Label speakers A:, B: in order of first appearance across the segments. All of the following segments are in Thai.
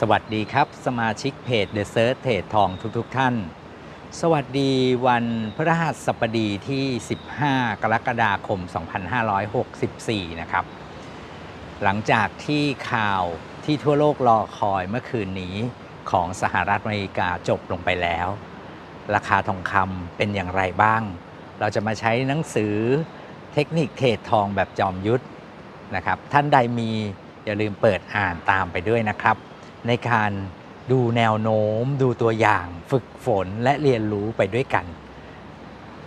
A: สวัสดีครับ สมาชิกเพจ The Search เทรดทองทุกๆทท่าน สวัสดีวันพฤหัสบดีที่ 15 กรกฎาคม 2564 นะครับ หลังจากที่ข่าวที่ทั่วโลกรอคอยเมื่อคืนนี้ของสหรัฐอเมริกาจบลงไปแล้ว ราคาทองคำเป็นอย่างไรบ้าง เราจะมาใช้หนังสือเทคนิคเทรดทองแบบจอมยุทธนะครับ ท่านใดมีอย่าลืมเปิดอ่านตามไปด้วยนะครับ ในการดูแนวโน้ม ดูตัวอย่างฝึกฝนและเรียนรู้ไปด้วยกัน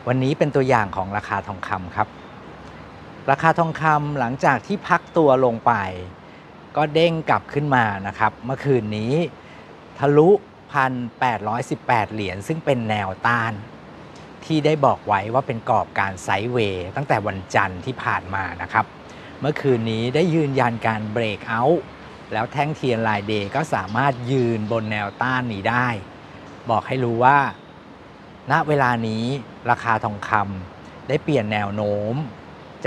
A: วันนี้เป็นตัวอย่างของราคาทองคำครับ ราคาทองคำหลังจากที่พักตัวลงไป ก็เด้งกลับขึ้นมานะครับ เมื่อคืนนี้ทะลุ 1,818 เหรียญซึ่งเป็นแนวต้าน ที่ได้บอกไว้ว่าเป็นกรอบการไซด์เวย์ตั้งแต่วันจันทร์ที่ผ่านมานะครับ เมื่อคืนนี้ได้ยืนยันการเบรกเอาท์ แล้วแท่งเทียนลายเดย์ก็สามารถยืนบนแนวต้านนี้ได้ บอกให้รู้ว่า ณเวลานี้ราคาทองคำได้เปลี่ยนแนวโน้ม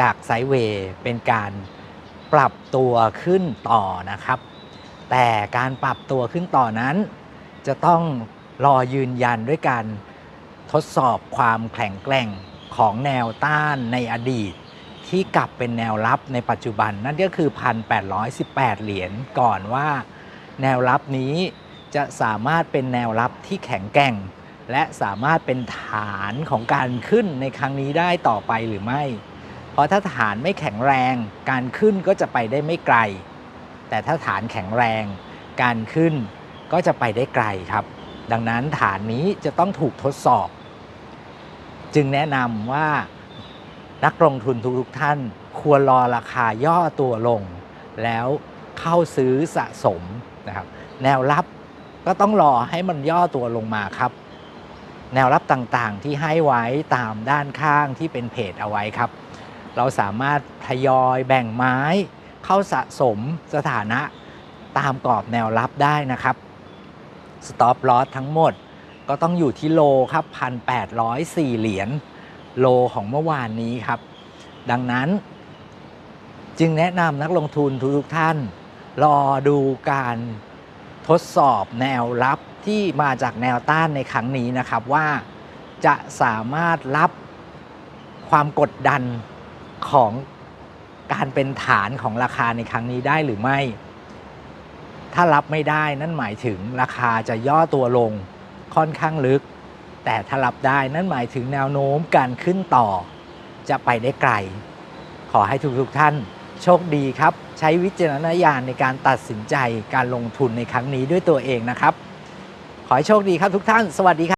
A: จากไซด์เวย์เป็นการปรับตัวขึ้นต่อนะครับ แต่การปรับตัวขึ้นต่อนั้น จะต้องรอยืนยันด้วยการทดสอบความแข็งแกร่งของแนวต้านในอดีต ที่กลับเป็นแนวรับในปัจจุบัน นั่นก็คือ 1,818 เหรียญก่อนว่า แนวรับนี้จะสามารถเป็นแนวรับที่แข็งแกร่ง และสามารถเป็นฐานของการขึ้นในครั้งนี้ได้ต่อไปหรือไม่ เพราะถ้าฐานไม่แข็งแรง การขึ้นก็จะไปได้ไม่ไกล แต่ถ้าฐานแข็งแรง การขึ้นก็จะไปได้ไกลครับ ดังนั้นฐานนี้จะต้องถูกทดสอบ จึงแนะนำว่า นักลงทุนทุกๆท่าน ควรรอราคาย่อตัวลง แล้วเข้าซื้อสะสมนะครับ แนวรับก็ต้องรอให้มันย่อตัวลงมาครับ แนวรับต่างๆที่ให้ไว้ตามด้านข้างที่เป็นเพจเอาไว้ครับ เราสามารถทยอยแบ่งไม้ เข้าสะสมสถานะตามกรอบแนวรับได้นะครับ Stop Loss ทั้งหมดก็ต้องอยู่ที่โลครับ 1,804 เหรียญ โลของเมื่อวานนี้ครับ ดังนั้นจึงแนะนำนักลงทุนทุกท่าน รอดูการทดสอบแนวรับที่มาจากแนวต้านในครั้งนี้นะครับว่าจะสามารถรับความกดดันของการเป็นฐานของราคาในครั้งนี้ได้หรือไม่ ถ้ารับไม่ได้นั่นหมายถึงราคาจะย่อตัวลงค่อนข้างลึก แต่ถ้ารับได้นั่นหมายถึงแนวโน้มการขึ้นต่อ จะไปได้ไกล ขอให้ทุกๆท่าน โชคดีครับ ใช้วิจารณญาณในการตัดสินใจการลงทุนในครั้งนี้ด้วยตัวเองนะครับ ขอให้โชคดีครับทุกท่าน สวัสดีครับ